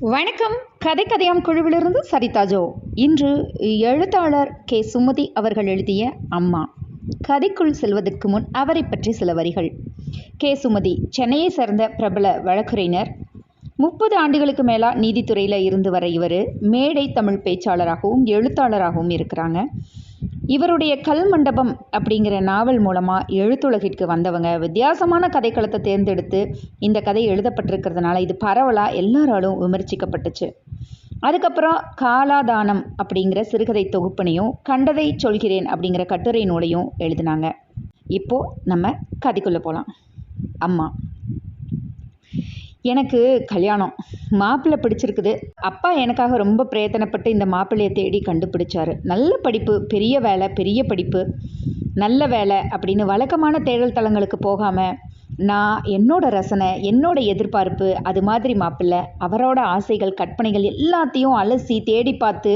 வணக்கம். கதை கதையாம் குழுவிலிருந்து சரிதா ஜோ. இன்று எழுத்தாளர் கே. சுமதி அவர்கள் எழுதிய அம்மா. கதைக்குள் செல்வதற்கு முன் அவரை பற்றி சில வரிகள். கே. சுமதி சென்னையை சேர்ந்த பிரபல வழக்குரைஞர். முப்பது ஆண்டுகளுக்கு மேலா நீதித்துறையில் இருந்து வர இவர் மேடை தமிழ் பேச்சாளராகவும் எழுத்தாளராகவும் இருக்கிறாங்க. இவருடைய கல் மண்டபம் அப்படிங்கிற நாவல் மூலமாக எழுத்துலகிற்கு வந்தவங்க. வித்தியாசமான கதைக்களத்தை தேர்ந்தெடுத்து இந்த கதை எழுதப்பட்டிருக்கிறதுனால இது பரவலாக எல்லாராலும் விமர்சிக்கப்பட்டுச்சு. அதுக்கப்புறம் காலாதானம் அப்படிங்கிற சிறுகதை தொகுப்பினையும் கண்டதை சொல்கிறேன் அப்படிங்கிற கட்டுரை நூலையும் எழுதினாங்க. இப்போது நம்ம கதைக்குள்ளே போகலாம் அம்மா. எனக்கு கல்யாணம். மாப்பிள்ளை பிடிச்சிருக்குது. அப்பா எனக்காக ரொம்ப பிரயத்தனப்பட்டு இந்த மாப்பிள்ளையை தேடி கண்டுபிடிச்சாரு. நல்ல படிப்பு பெரிய வேலை பெரிய படிப்பு. நல்ல வேலை அப்படின்னு வழக்கமான தேடல் தளங்களுக்கு போகாமல் நான் என்னோட ரசனை என்னோட எதிர்பார்ப்பு அது மாதிரி மாப்பிள்ளை அவரோட ஆசைகள் கற்பனைகள் எல்லாத்தையும் அலசி தேடி பார்த்து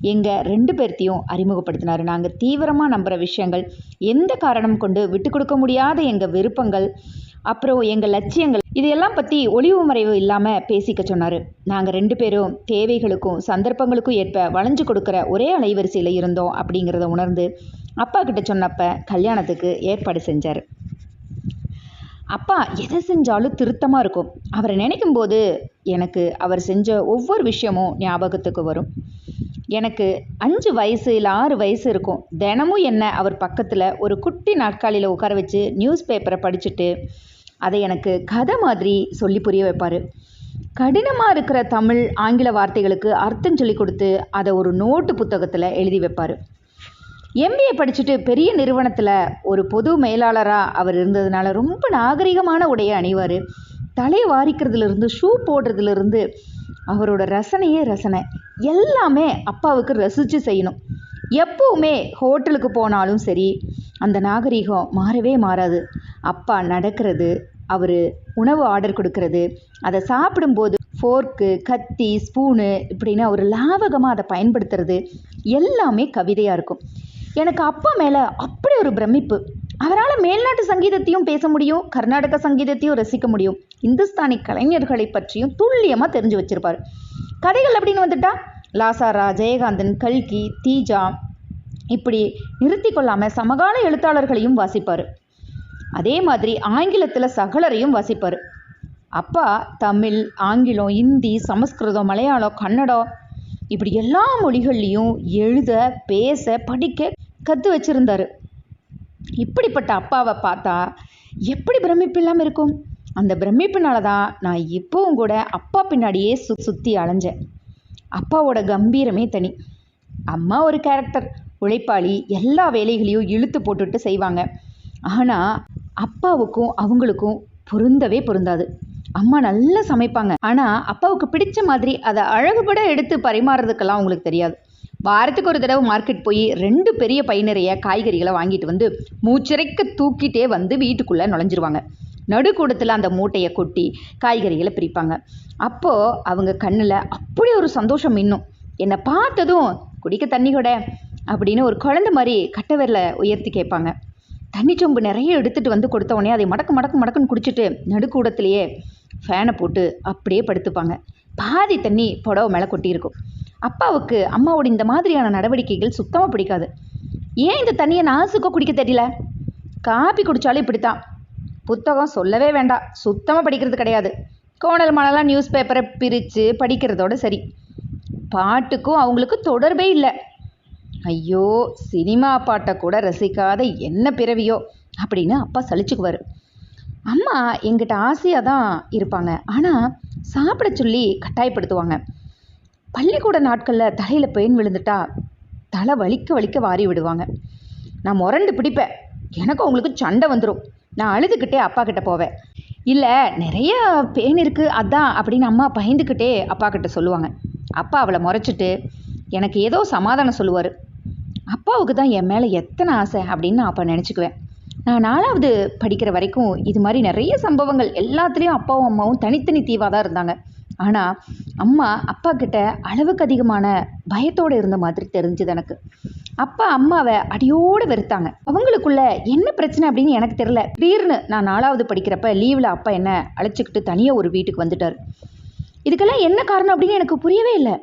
எங்கள் ரெண்டு பேர்த்தையும் அறிமுகப்படுத்தினார். நாங்கள் தீவிரமாக நம்புகிற விஷயங்கள் எந்த காரணம் கொண்டு விட்டு கொடுக்க முடியாத எங்கள் விருப்பங்கள் அப்புறம் எங்கள் லட்சியங்கள் இதையெல்லாம் பற்றி ஒளிவு மறைவு இல்லாமல் பேசிக்க சொன்னார். நாங்கள் ரெண்டு பேரும் தேவைகளுக்கும் சந்தர்ப்பங்களுக்கும் ஏற்ப வளைஞ்சு கொடுக்குற ஒரே அலைவரிசையில் இருந்தோம் அப்படிங்கிறத உணர்ந்து அப்பா கிட்ட சொன்னப்ப கல்யாணத்துக்கு ஏற்பாடு செஞ்சார். அப்பா எதை செஞ்சாலும் திருத்தமாக இருக்கும். அவரை நினைக்கும் போது எனக்கு அவர் செஞ்ச ஒவ்வொரு விஷயமும் ஞாபகத்துக்கு வரும். எனக்கு அஞ்சு வயசு இல்லை ஆறு வயசு இருக்கும். தினமும் என்ன அவர் பக்கத்தில் ஒரு குட்டி நாட்காலியில் உட்கார வச்சு நியூஸ் பேப்பரை படிச்சுட்டு அதை எனக்கு கதை மாதிரி சொல்லி புரிய வைப்பார். கடினமாக இருக்கிற தமிழ் ஆங்கில வார்த்தைகளுக்கு அர்த்தம் சொல்லி கொடுத்து அதை ஒரு நோட்டு புத்தகத்தில் எழுதி வைப்பார். எம்பிஏ படிச்சுட்டு பெரிய நிறுவனத்தில் ஒரு பொது மேலாளராக அவர் இருந்ததுனால ரொம்ப நாகரிகமான உடையை அணிவார். தலையை வாரிக்கிறதுலேருந்து ஷூ போடுறதுலேருந்து அவரோட ரசனையே ரசனை. எல்லாமே அப்பாவுக்கு ரசித்து செய்யணும். எப்போவுமே ஹோட்டலுக்கு போனாலும் சரி அந்த நாகரிகம் மாறவே மாறாது. அப்பா நடக்கிறது அவர் உணவு ஆர்டர் கொடுக்கறது அதை சாப்பிடும்போது ஃபோர்க்கு கத்தி ஸ்பூனு இப்படின்னு அவர் லாவகமாக அதை பயன்படுத்துறது எல்லாமே கவிதையாக இருக்கும். எனக்கு அப்பா மேலே அப்படி ஒரு பிரமிப்பு. அவரால் மேல்நாட்டு சங்கீதத்தையும் பேச முடியும் கர்நாடக சங்கீதத்தையும் ரசிக்க முடியும். இந்துஸ்தானி கலைஞர்களை பற்றியும் துல்லியமாக தெரிஞ்சு வச்சிருப்பார். கதைகள் அப்படின்னு வந்துட்டா லாசாரா ஜெயகாந்தன் கல்கி தீஜா இப்படி நிறுத்தி கொள்ளாமல் சமகால எழுத்தாளர்களையும் வாசிப்பார். அதே மாதிரி ஆங்கிலத்தில் சகலரையும் வாசிப்பார். அப்பா தமிழ் ஆங்கிலம் இந்தி சமஸ்கிருதம் மலையாளம் கன்னடம் இப்படி எல்லா மொழிகள்லையும் எழுத பேச படிக்க கற்று வச்சுருந்தார். இப்படிப்பட்ட அப்பாவை பார்த்தா எப்படி பிரமிப்பு இல்லாமல் இருக்கும்? அந்த பிரமிப்புனால தான் நான் இப்போவும் கூட அப்பா பின்னாடியே சு சுற்றி அலைஞ்சேன். அப்பாவோட கம்பீரமே தனி. அம்மா ஒரு கேரக்டர் உழைப்பாளி எல்லா வேலைகளையும் இழுத்து போட்டுட்டு செய்வாங்க. ஆனால் அப்பாவுக்கும் அவங்களுக்கும் பொருந்தவே பொருந்தாது. அம்மா நல்லா சமைப்பாங்க. ஆனால் அப்பாவுக்கு பிடிச்ச மாதிரி அதை அழகுபட எடுத்து பரிமாறுறதுக்கெல்லாம் அவங்களுக்கு தெரியாது. வாரத்துக்கு ஒரு தடவை மார்க்கெட் போய் ரெண்டு பெரிய பை நிறைய காய்கறிகளை வாங்கிட்டு வந்து மூச்சிறைக்க தூக்கிட்டே வந்து வீட்டுக்குள்ளே நுழைஞ்சிருவாங்க. நடுக்கூடத்தில் அந்த மூட்டையை கொட்டி காய்கறிகளை பிரிப்பாங்க. அப்போது அவங்க கண்ணில் அப்படி ஒரு சந்தோஷம் இன்னும் என்னை பார்த்ததும் குடிக்க தண்ணி கூட அப்படின்னு ஒரு குழந்த மாதிரி கட்டவரில் உயர்த்தி கேட்பாங்க. தண்ணி சொம்பு நிறைய எடுத்துகிட்டு வந்து கொடுத்த உடனே அதை மடக்கு மடக்கு மடக்குன்னு குடிச்சிட்டு நடுக்கூடத்துலேயே ஃபேனை போட்டு அப்படியே படுத்துப்பாங்க. பாதி தண்ணி புடவை மேலே கொட்டியிருக்கும். அப்பாவுக்கு அம்மாவோட இந்த மாதிரியான நடவடிக்கைகள் சுத்தமாக பிடிக்காது. ஏன் இந்த தண்ணியை நாசுக்கோ குடிக்க தெரியல? காப்பி குடித்தாலும் இப்படித்தான். புத்தகம் சொல்லவே வேண்டாம். சுத்தமாக படிக்கிறது கிடையாது. கோணல் மணலாம் நியூஸ் பேப்பரை பிரித்து படிக்கிறதோட சரி. பாட்டுக்கும் அவங்களுக்கு தொடர்பே இல்லை. ஐயோ சினிமா பாட்டை கூட ரசிக்காத என்ன பிறவியோ? அப்படின்னு அப்பா சலிச்சுக்குவார். அம்மா எங்கிட்ட ஆசையாக தான் இருப்பாங்க. ஆனால் சாப்பிட சொல்லி கட்டாயப்படுத்துவாங்க. பள்ளிக்கூட நாட்களில் தலையில் பெயின் விழுந்துட்டா தலை வலிக்க வலிக்க வாரி விடுவாங்க. நான் முரண்டு பிடிப்பேன். எனக்கு அவங்களுக்கு சண்டை வந்துடும் நான் அழுதுகிட்டே அப்பா கிட்ட போவேன். இல்லை நிறைய பெயின் இருக்குது அதான் அப்படின்னு அம்மா பயந்துக்கிட்டே அப்பா கிட்ட சொல்லுவாங்க. அப்பா அவளை முறைச்சிட்டு எனக்கு ஏதோ சமாதானம் சொல்லுவார். அப்பாவுக்கு தான் என் மேலே எத்தனை ஆசை அப்படின்னு நான் அப்போ நினச்சிக்குவேன். நான் நாலாவது படிக்கிற வரைக்கும் இது மாதிரி நிறைய சம்பவங்கள் எல்லாத்துலேயும் அப்பாவும் அம்மாவும் தனித்தனி தீவாக தான் இருந்தாங்க. ஆனால் அம்மா அப்பா கிட்ட அளவுக்கு அதிகமான பயத்தோடு இருந்த மாதிரி தெரிஞ்சுது எனக்கு. அப்பா அம்மாவை அடியோடு வெறுத்தாங்க. அவங்களுக்குள்ள என்ன பிரச்சனை அப்படின்னு எனக்கு தெரில திடீர்னு நான் நாலாவது படிக்கிறப்ப லீவில் அப்பா என்ன அழைச்சிக்கிட்டு தனியாக ஒரு வீட்டுக்கு வந்துட்டார். இதுக்கெல்லாம் என்ன காரணம் அப்படின்னு எனக்கு புரியவே இல்லை.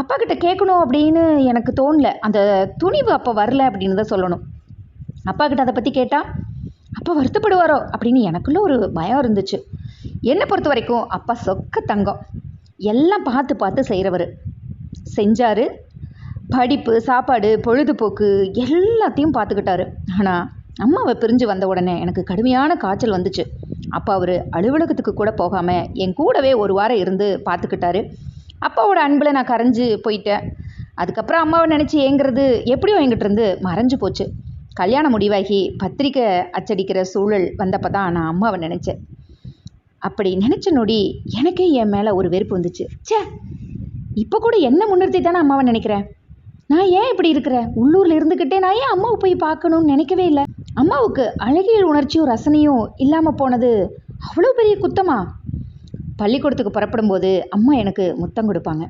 அப்பா கிட்ட கேட்கணும் அப்படின்னு எனக்கு தோணல. அந்த துணிவு அப்போ வரல அப்படின்னு தான் சொல்லணும். அப்பா கிட்ட அதை பற்றி கேட்டால் அப்பா வருத்தப்படுவாரோ? அப்படின்னு எனக்குள்ள ஒரு பயம் இருந்துச்சு. என்னை பொறுத்த வரைக்கும் அப்பா சொக்க தங்கம். எல்லாம் பார்த்து பார்த்து செய்கிறவர் செஞ்சார். படிப்பு சாப்பாடு பொழுதுபோக்கு எல்லாத்தையும் பார்த்துக்கிட்டாரு. ஆனால் அம்மாவை பிரிஞ்சு வந்த உடனே எனக்கு கடுமையான காய்ச்சல் வந்துச்சு. அப்பா அவர் அலுவலகத்துக்கு கூட போகாமல் என் கூடவே ஒரு வாரம் இருந்து பார்த்துக்கிட்டாரு. அப்பாவோட அன்பில் நான் கரைஞ்சு போயிட்டேன். அதுக்கப்புறம் அம்மாவை நினச்சி ஏங்குறது எப்படியும் என்கிட்ட இருந்து மறைஞ்சு போச்சு. கல்யாணம் முடிவாகி பத்திரிக்கை அச்சடிக்கிற சூழல் வந்தப்போ தான் நான் அம்மாவை நினச்சேன். அப்படி நினச்ச நொடி எனக்கே என் மேலே ஒரு வெறுப்பு வந்துச்சு. ச்சே இப்போ கூட என்ன முன்னிறுத்தி தானே அம்மாவை நினைக்கிறேன்? நான் ஏன் இப்படி இருக்கிறேன்? உள்ளூரில் இருந்துக்கிட்டே நான் ஏன் அம்மாவை போய் பார்க்கணும்னு நினைக்கவே இல்லை? அம்மாவுக்கு அழகியல் உணர்ச்சியும் ரசனையும் இல்லாமல் போனது அவ்வளோ பெரிய குத்தமா? பள்ளிக்கூடத்துக்கு புறப்படும் போது அம்மா எனக்கு முத்தம் கொடுப்பாங்க.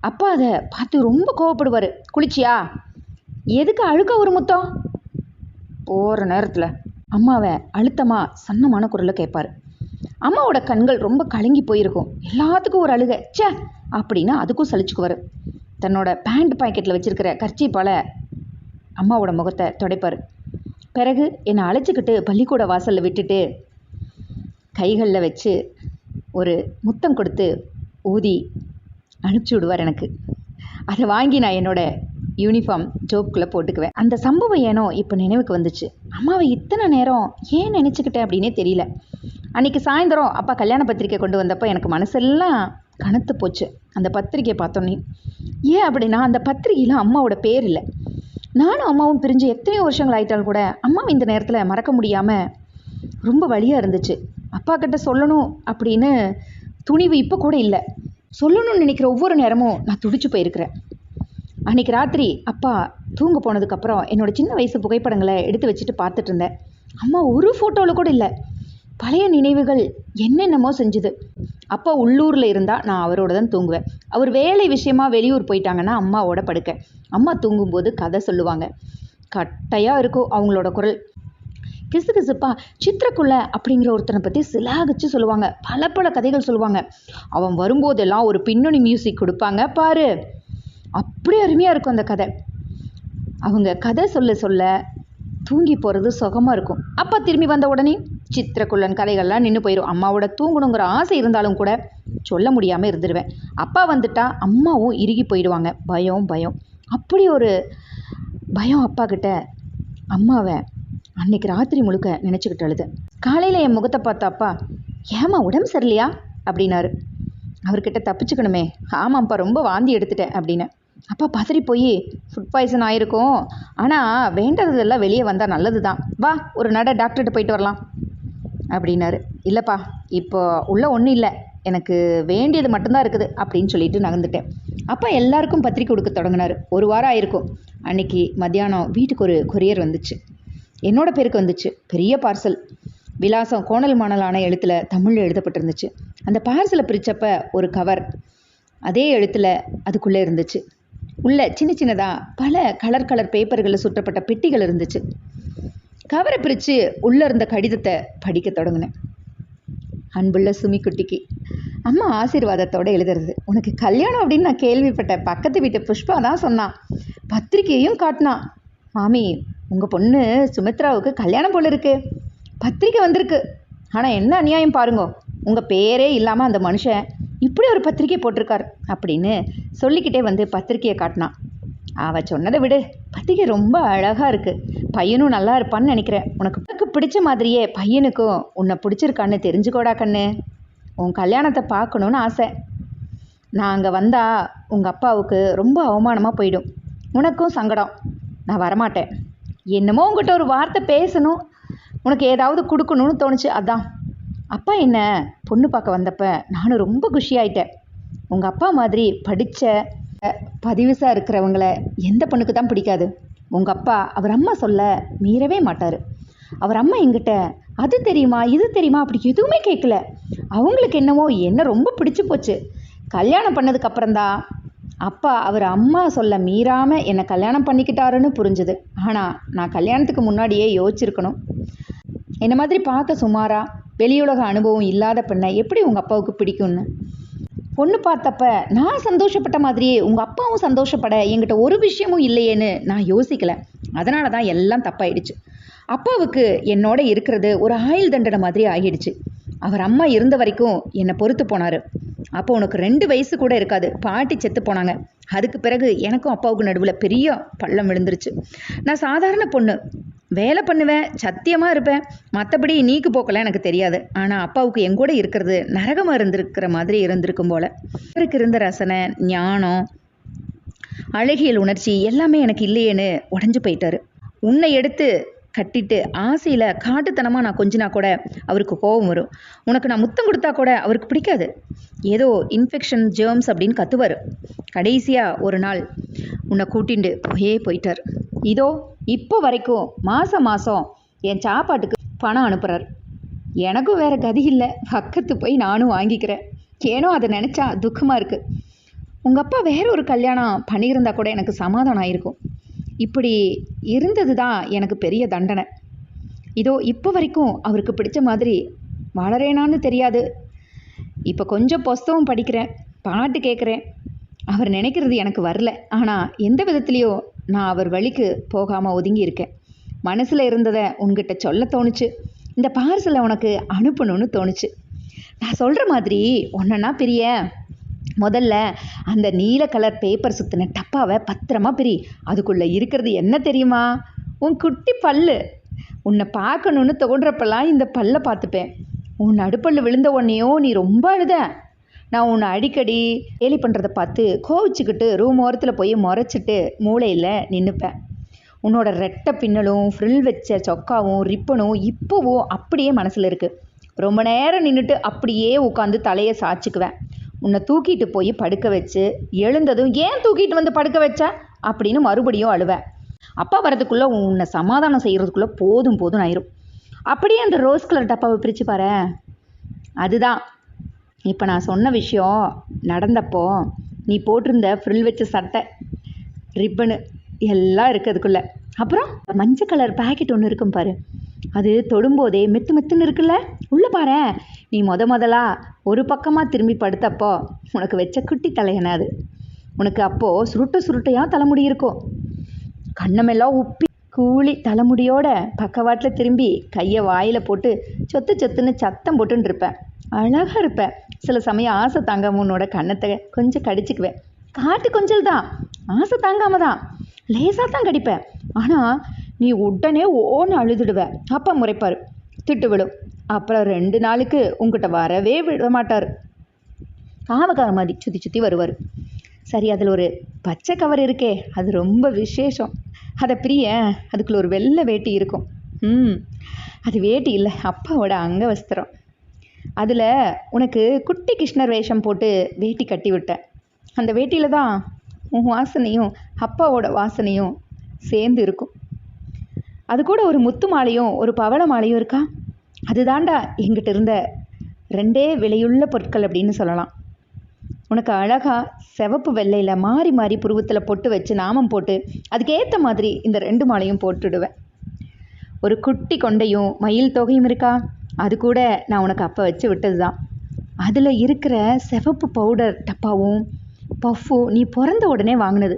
அப்பா அதை பார்த்து ரொம்ப கோவப்படுவார். குளிச்சியா? எதுக்கு அழுக்க ஒரு முத்தம்? போகிற நேரத்தில் அம்மாவை அழுத்தமாக சன்னமான குரலில் கேட்பார் அம்மாவோட கண்கள் ரொம்ப கலங்கி போயிருக்கும். எல்லாத்துக்கும் ஒரு அழுகை. சே அப்படின்னா அதுக்கும் சலிச்சுக்குவார். தன்னோட பேண்ட் பாக்கெட்டில் வச்சுருக்கிற கர்ச்சீப்பால் அம்மாவோட முகத்தை துடைப்பார். பிறகு என்னை அழைச்சிக்கிட்டு பள்ளிக்கூட வாசலில் விட்டுட்டு கைகளில் வச்சு ஒரு முத்தம் கொடுத்து ஊதி அனுப்பிச்சி விடுவார் எனக்கு. அதை வாங்கி நான் என்னோட யூனிஃபார்ம் ஜோப்குள்ளே போட்டுக்குவேன். அந்த சம்பவம் ஏனோ இப்போ நினைவுக்கு வந்துச்சு. அம்மாவை இத்தனை நேரம் ஏன் நினச்சிக்கிட்டேன் அப்படின்னே தெரியல. அன்றைக்கி சாயந்தரம் அப்பா கல்யாண பத்திரிக்கை கொண்டு வந்தப்போ எனக்கு மனசெல்லாம் கனத்து போச்சு. அந்த பத்திரிக்கையை பார்த்தோன்னே ஏன் அப்படின்னா அந்த பத்திரிகையில் அம்மாவோட பேர் இல்லை. நானும் அம்மாவும் பிரிஞ்சு எத்தனையோ வருஷங்கள் ஆயிட்டாலும் கூட அம்மாவை இந்த நேரத்தில் மறக்க முடியாமல் ரொம்ப வழியாக இருந்துச்சு. அப்பா கிட்ட சொல்லணும் அப்படின்னு துணிவு இப்போ கூட இல்லை. சொல்லணும்னு நினைக்கிற ஒவ்வொரு நேரமும் நான் துடிச்சு போயிருக்கிறேன். அன்றைக்கி ராத்திரி அப்பா தூங்க போனதுக்கப்புறம் என்னோட சின்ன வயசு புகைப்படங்களை எடுத்து வச்சுட்டு பார்த்துட்டு இருந்தேன். அம்மா ஒரு ஃபோட்டோவில் கூட இல்லை. பழைய நினைவுகள் என்னென்னமோ செஞ்சுது. அப்பா உள்ளூரில் இருந்தால் நான் அவரோட தான் தூங்குவேன். அவர் வேலை விஷயமா வெளியூர் போயிட்டாங்கன்னா அம்மாவோட படுக்க. அம்மா தூங்கும்போது கதை சொல்லுவாங்க. கட்டையாக இருக்கும் அவங்களோட குரல். கிசுகிசுப்பா சித்திரக்குள்ள அப்படிங்கிற ஒருத்தனை பற்றி சிலாகிச்சு சொல்லுவாங்க. பல பல கதைகள் சொல்லுவாங்க. அவன் வரும்போதெல்லாம் ஒரு பின்னணி மியூசிக் கொடுப்பாங்க. பாரு. அப்படி அருமையாக இருக்கும் அந்த கதை. அவங்க கதை சொல்ல சொல்ல தூங்கி போகிறது சுகமாக இருக்கும். அப்பா திரும்பி வந்த உடனே சித்திரக்குள்ளன் கதைகள்லாம் நின்று போயிடும் அம்மாவோட தூங்கணுங்கிற ஆசை இருந்தாலும் கூட சொல்ல முடியாமல் இருந்துருவேன். அப்பா வந்துட்டா அம்மாவும் இறுகி போயிடுவாங்க. பயம் பயம். அப்படி ஒரு பயம் அப்பா கிட்ட. அம்மாவை அன்னைக்கு ராத்திரி முழுக்க நினச்சிக்கிட்டு அழுது. காலையில் என் முகத்தை பார்த்தாப்பா ஏமா ஏம்மா உடம்பு சரியில்லையா? அப்படின்னாரு. அவர்கிட்ட தப்பிச்சுக்கணுமே. ஆமாம்ப்பா ரொம்ப வாந்தி எடுத்துட்டேன் அப்படின்னு. அப்பா பதறி போய் ஃபுட் பாய்சன் ஆயிருக்கும். ஆனால் வேண்டதெல்லாம் வெளியே வந்தால் நல்லது தான் வா ஒரு நட டாக்டர்கிட்ட போயிட்டு வரலாம். அப்படின்னாரு. இல்லைப்பா இப்போ உள்ள ஒன்றும் இல்லை. எனக்கு வேண்டியது மட்டும்தான் இருக்குது அப்படின்னு சொல்லிட்டு நகர்ந்துட்டேன். அப்பா எல்லாருக்கும் பத்திரிக்கை கொடுக்க தொடங்கினார். ஒரு வாரம் ஆயிருக்கும். அன்னைக்கு மத்தியானம் வீட்டுக்கு ஒரு கொரியர் வந்துச்சு. என்னோட பேருக்கு வந்துச்சு. பெரிய பார்சல் விலாசம் கோணல் மாணலான எழுத்தில் தமிழில் எழுதப்பட்டிருந்துச்சு. அந்த பார்சலை பிரித்தப்ப ஒரு கவர் அதே எழுத்தில் அதுக்குள்ளே இருந்துச்சு. உள்ள சின்ன சின்னதாக பல கலர் கலர் பேப்பர்களில் சுற்றப்பட்ட பெட்டிகள் இருந்துச்சு. கவரை பிரித்து உள்ளே இருந்த கடிதத்தை படிக்க தொடங்கினேன். அன்புள்ள சுமி குட்டிக்கு அம்மா ஆசீர்வாதத்தோட எழுதுறது. உனக்கு கல்யாணம் அப்படின்னு நான் கேள்விப்பட்டேன். பக்கத்து வீட்டு புஷ்பா தான் சொன்னான். பத்திரிக்கையும் காட்டினான். மாமி உங்கள் பொண்ணு சுமித்ராவுக்கு கல்யாணம் போல இருக்கு. பத்திரிக்கை வந்திருக்கு. ஆனால் என்ன அநியாயம் பாருங்கோ. உங்கள் பேரே இல்லாமல் அந்த மனுஷன் இப்படி ஒரு பத்திரிக்கை போட்டிருக்கார் அப்படின்னு சொல்லிக்கிட்டே வந்து பத்திரிக்கையை காட்டினான். அவ சொன்னதை விடு. பத்திரிக்கை ரொம்ப அழகாக இருக்குது பையனும் நல்லா இருப்பான்னு நினைக்கிறேன். உனக்கு உனக்கு பிடிச்ச மாதிரியே பையனுக்கும் உன்னை பிடிச்சிருக்கான்னு தெரிஞ்சுக்கோடா கண்ணு. உன் கல்யாணத்தை பார்க்கணுன்னு ஆசை. நான் அங்கே வந்தால் உங்கள் அப்பாவுக்கு ரொம்ப அவமானமாக போயிடும். உனக்கும் சங்கடம். நான் வரமாட்டேன். என்னமோ உங்கள்கிட்ட ஒரு வார்த்தை பேசணும். உனக்கு ஏதாவது கொடுக்கணும்னு தோணுச்சு. அதான். அப்பா என்ன பொண்ணு பார்க்க வந்தப்ப நானும் ரொம்ப குஷியாயிட்டேன். உங்கள் அப்பா மாதிரி படித்த பதிவுசாக இருக்கிறவங்கள எந்த பொண்ணுக்கு தான் பிடிக்காது. உங்கள் அப்பா அவர் அம்மா சொல்ல மீறவே மாட்டார். அவர் அம்மா எங்கிட்ட அது தெரியுமா? இது தெரியுமா? அப்படி எதுவுமே கேட்கல. அவங்களுக்கு என்னவோ என்ன ரொம்ப பிடிச்சி போச்சு. கல்யாணம் பண்ணதுக்கு அப்புறம்தான் அப்பா அவர் அம்மா சொல்ல மீறாமல் என்னை கல்யாணம் பண்ணிக்கிட்டாருன்னு புரிஞ்சுது. ஆனால் நான் கல்யாணத்துக்கு முன்னாடியே யோசிச்சிருக்கணும். என்ன மாதிரி பார்க்க சுமாரா வெளியுலக அனுபவம் இல்லாத பெண்ணை எப்படி உங்கள் அப்பாவுக்கு பிடிக்கும்னு? பொண்ணு பார்த்தப்ப நான் சந்தோஷப்பட்ட மாதிரியே உங்கள் அப்பாவும் சந்தோஷப்பட என்கிட்ட ஒரு விஷயமும் இல்லையேன்னு நான் யோசிக்கல. அதனால தான் எல்லாம் தப்பாயிடுச்சு. அப்பாவுக்கு என்னோட இருக்கிறது ஒரு ஆயுள் தண்டனை மாதிரி ஆகிடுச்சு அவர் அம்மா இருந்த வரைக்கும் என்னை பொறுத்து போனார். அப்போ உனக்கு ரெண்டு வயசு கூட இருக்காது. பாட்டி செத்து போனாங்க. அதுக்கு பிறகு எனக்கும் அப்பாவுக்கு நடுவில் பெரிய பள்ளம் விழுந்துருச்சு. நான் சாதாரண பொண்ணு. வேலை பண்ணுவேன் சத்தியமாக இருப்பேன். மற்றபடி நீக்கு போக்கெல்லாம் எனக்கு தெரியாது. ஆனால் அப்பாவுக்கு எங்கூட இருக்கிறது நரகமாக இருந்திருக்கிற மாதிரி இருந்திருக்கும் போல. அவருக்கு இருந்த ரசனை ஞானம் அழகியல் உணர்ச்சி எல்லாமே எனக்கு இல்லையேன்னு உடஞ்சு போயிட்டாரு. உன்னை எடுத்து கட்டிட்டு ஆசையில் காட்டுத்தனமாக நான் கொஞ்சினா கூட அவருக்கு கோபம் வரும். உனக்கு நான் முத்தம் கொடுத்தா கூட அவருக்கு பிடிக்காது. ஏதோ இன்ஃபெக்ஷன் ஜேர்ம்ஸ் அப்படின்னு கத்துவார். கடைசியாக ஒரு நாள் உன்னை கூட்டிண்டு போயே போயிட்டார். இதோ இப்போ வரைக்கும் மாதம் மாதம் என் சாப்பாட்டுக்கு பணம் அனுப்புகிறார் எனக்கும் வேறு கதி இல்லை. பக்கத்து போய் நானும் வாங்கிக்கிறேன். ஏனோ அதை நினச்சா துக்கமாக இருக்குது உங்கள் அப்பா வேற ஒரு கல்யாணம் பண்ணியிருந்தா கூட எனக்கு சமாதானம் ஆயிருக்கும். இப்படி இருந்தது தான் எனக்கு பெரிய தண்டனை. இதோ இப்போ வரைக்கும் அவருக்கு பிடிச்ச மாதிரி வளரேனான்னு தெரியாது. இப்போ கொஞ்சம் புஸ்தகம் படிக்கிறேன் பாட்டு கேட்குறேன் அவர் நினைக்கிறது எனக்கு வரல. ஆனால் எந்த விதத்துலேயோ நான் அவர் வழிக்கு போகாமல் ஒதுங்கி இருக்கேன். மனசில் இருந்ததை உன்கிட்ட சொல்ல தோணுச்சு. இந்த பார்சலை உனக்கு அனுப்பணும்னு தோணுச்சு. நான் சொல்கிற மாதிரி ஒன்றன்னா பிரிய முதல்ல அந்த நீல கலர் பேப்பர் சுற்றின டப்பாவை பத்திரமா பிரி. அதுக்குள்ளே இருக்கிறது என்ன தெரியுமா? உன் குட்டி பல்லு. உன்னை பார்க்கணுன்னு தோன்றப்பெல்லாம் இந்த பல்லை பார்த்துப்பேன். உன் அடுப்பல்லு விழுந்த உடனேயோ நீ ரொம்ப அழுத. நான் உன்னை அடிக்கடி கேலி பண்ணுறதை பார்த்து கோவிச்சுக்கிட்டு ரூம் ஓரத்தில் போய் முறைச்சிட்டு மூளையில் நின்றுப்பேன் உன்னோட ரெட்டை பின்னலும் ஃப்ரில் வச்ச சொக்காவும் ரிப்பனும் இப்போவும் அப்படியே மனசில் இருக்குது ரொம்ப நேரம் நின்றுட்டு அப்படியே உட்காந்து தலையை சாய்ச்சிக்குவேன். உன்னை தூக்கிட்டு போய் படுக்க வச்சு எழுந்ததும் ஏன் தூக்கிட்டு வந்து படுக்க வச்ச? அப்படின்னு மறுபடியும் அழுவேன் அப்பா வரதுக்குள்ளே உன்னை சமாதானம் செய்கிறதுக்குள்ளே போதும் போதும் ஆயிரும். அப்படியே அந்த ரோஸ் கலர் டப்பாவை பிரித்து பாரு அதுதான். இப்போ நான் சொன்ன விஷயம் நடந்தப்போ நீ போட்டிருந்த ஃப்ரில் வச்ச சட்டை ரிப்பனு எல்லாம் இருக்குது அதுக்குள்ளே. அப்புறம் மஞ்சள் கலர் பேக்கெட் ஒன்று இருக்கும் பாரு. அது தொடும்போதே மெத்து மெத்துன்னு இருக்குல்ல? உள்ளே பாரு நீ முத முதலா ஒரு பக்கமாக திரும்பி படுத்தப்போ உனக்கு வச்ச குட்டி தலையன அது? உனக்கு அப்போது சுருட்ட சுருட்டையாக தலைமுடி இருக்கும் கண்ணமெல்லாம் உப்பி கூலி தலைமுடியோட பக்கவாட்டில் திரும்பி கையை வாயில் போட்டு சொத்து சொத்துன்னு சத்தம் போட்டுன்னு இருப்பேன். அழகாக இருப்பேன். சில சமயம் ஆசை தாங்காம உன்னோட கன்னத்தை கொஞ்சம் கடிச்சிக்குவேன். காட்டு கொஞ்சல் தான் ஆசை தாங்காம தான் லேசாக தான் கடிப்பேன். ஆனால் நீ உடனே ஓன்னு அழுதுடுவ. அப்பா முறைப்பார். திட்டு விடும் அப்புறம் ரெண்டு நாளுக்கு உங்ககிட்ட வரவே விட மாட்டார் காவக்கார மாதிரி சுற்றி சுற்றி வருவார். சரி அதில் ஒரு பச்சை கவர் இருக்கே. அது ரொம்ப விசேஷம். அதை பிரிய அதுக்குள்ள ஒரு வெள்ளை வேட்டி இருக்கும். ம் அது வேட்டி இல்லை. அப்பாவோட அங்க வஸ்திரம். அதில் உனக்கு குட்டி கிருஷ்ணர் வேஷம் போட்டு வேட்டி கட்டி விட்டேன். அந்த வேட்டியில் தான் உன் வாசனையும் அப்பாவோட வாசனையும் சேர்ந்து இருக்கும். அது கூட ஒரு முத்து மாலையும் ஒரு பவள மாலையும் இருக்கா? அதுதாண்டா எங்கிட்ட இருந்த ரெண்டே விலையுள்ள பொருட்கள் அப்படின்னு சொல்லலாம். உனக்கு அழகாக சிவப்பு வெள்ளையில் மாறி மாறி புருவத்தில் பொட்டு வச்சு நாமம் போட்டு அதுக்கேற்ற மாதிரி இந்த ரெண்டு மாலையும் போட்டுடுவேன். ஒரு குட்டி கொண்டையும் மயில் தொகையும் இருக்கா? அது கூட நான் உனக்கு அப்போ வச்சு விட்டது தான் அதில் இருக்கிற சிவப்பு பவுடர் டப்பாவும் பஃப்பும் நீ பிறந்த உடனே வாங்கினது.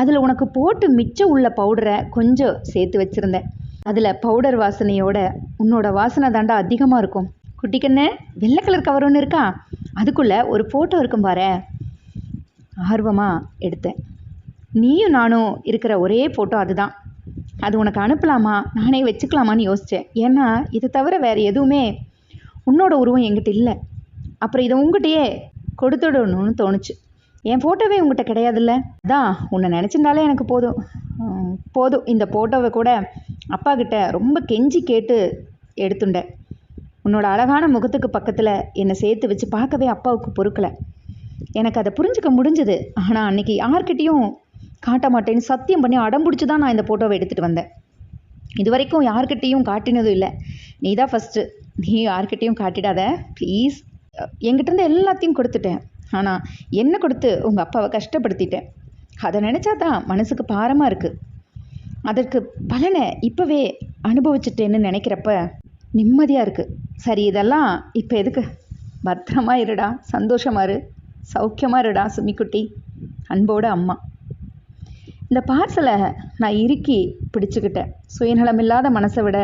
அதில் உனக்கு போட்டு மிச்சம் உள்ள பவுடரை கொஞ்சம் சேர்த்து வச்சுருந்தேன். அதில் பவுடர் வாசனையோட உன்னோட வாசனை தாண்டா அதிகமாக இருக்கும். குட்டிக்கண்ணு வெள்ளை கலர் கவர் ஒன்று இருக்கா? அதுக்குள்ளே ஒரு ஃபோட்டோ இருக்கும் பாரு. ஆர்வமாக எடுத்தேன். நீயும் நானும் இருக்கிற ஒரே ஃபோட்டோ அதுதான். அது உனக்கு அனுப்பலாமா? நானே வச்சுக்கலாமான்னு யோசித்தேன் ஏன்னா இதை தவிர வேறு எதுவுமே உன்னோட உருவம் என்கிட்ட இல்லை. அப்புறம் இதை உங்ககிட்டயே கொடுத்துடணும்னு தோணுச்சு. என் ஃபோட்டோவே உங்ககிட்ட கிடையாதுல்ல? அதான் உன்னை நினச்சிருந்தாலே எனக்கு போதும். போதும். இந்த ஃபோட்டோவை கூட அப்பா கிட்ட ரொம்ப கெஞ்சி கேட்டு எடுத்துண்டேன். உன்னோட அழகான முகத்துக்கு பக்கத்தில் என்னை சேர்த்து வச்சு பார்க்கவே அப்பாவுக்கு பொறுக்கலை. எனக்கு அதை புரிஞ்சுக்க முடிஞ்சுது. ஆனால் அன்னைக்கு யார்கிட்டேயும் காட்ட மாட்டேன்னு சத்தியம் பண்ணி அடம் பிடிச்சி தான் நான் இந்த ஃபோட்டோவை எடுத்துகிட்டு வந்தேன். இது வரைக்கும் யார்கிட்டேயும் காட்டினதும் இல்லை. நீ தான் ஃபஸ்ட்டு நீ யார்கிட்டேயும் காட்டிடாத. ப்ளீஸ் என்கிட்டருந்து எல்லாத்தையும் கொடுத்துட்டேன். ஆனால் என்ன கொடுத்து உங்கள் அப்பாவை கஷ்டப்படுத்திட்டேன்? அதை நினச்சா தான் மனசுக்கு பாரமாக இருக்குது அதற்கு பலனை இப்போவே அனுபவிச்சிட்டேன்னு நினைக்கிறப்ப நிம்மதியாக இருக்குது சரி இதெல்லாம் இப்போ எதுக்கு? பத்திரமா இருடா சந்தோஷமா இரு. சௌக்கியமாக இருடா சுமிக்குட்டி. அன்போட அம்மா. இந்த பார்சலை நான் இறுக்கி பிடிச்சுக்கிட்டேன். சுயநலமில்லாத மனசை விட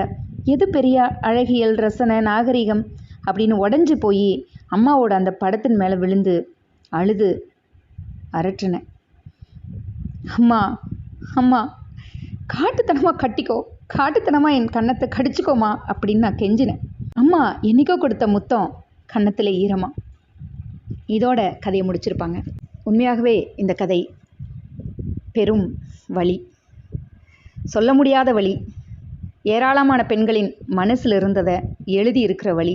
எது பெரிய அழகியல் ரசனை நாகரிகம் அப்படின்னு உடஞ்சி போய் அம்மாவோட அந்த படத்தின் மேலே விழுந்து அழுது அரற்றினேன் அம்மா அம்மா காட்டுத்தனமாக கட்டிக்கோ காட்டுத்தனமாக என் கன்னத்தை கடிச்சுக்கோமா அப்படின்னு நான் கெஞ்சினேன். அம்மா என்னைக்கோ கொடுத்த முத்தம் கன்னத்தில் ஈரமா. இதோட கதையை முடிச்சிருப்பாங்க. உண்மையாகவே இந்த கதை பெரும் வழி சொல்ல முடியாத வழி ஏராளமான பெண்களின் மனசில் இருந்ததை எழுதி இருக்கிற வழி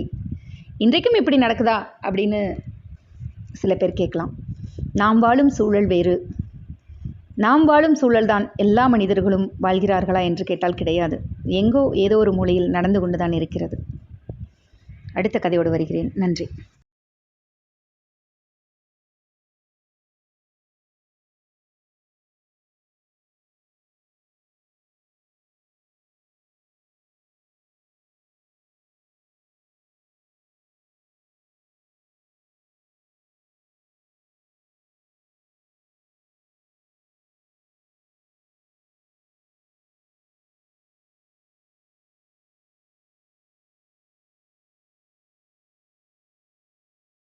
இன்றைக்கும் இப்படி நடக்குதா அப்படின்னு சில பேர் கேட்கலாம். நாம் வாழும் சூழல் வேறு. நாம் வாழும் சூழல்தான் எல்லா மனிதர்களும் வாழ்கிறார்களா என்று கேட்டால் கிடையாது. எங்கோ ஏதோ ஒரு மூலையில் நடந்து கொண்டு தான் இருக்கிறது. அடுத்த கதையோடு வருகிறேன். நன்றி.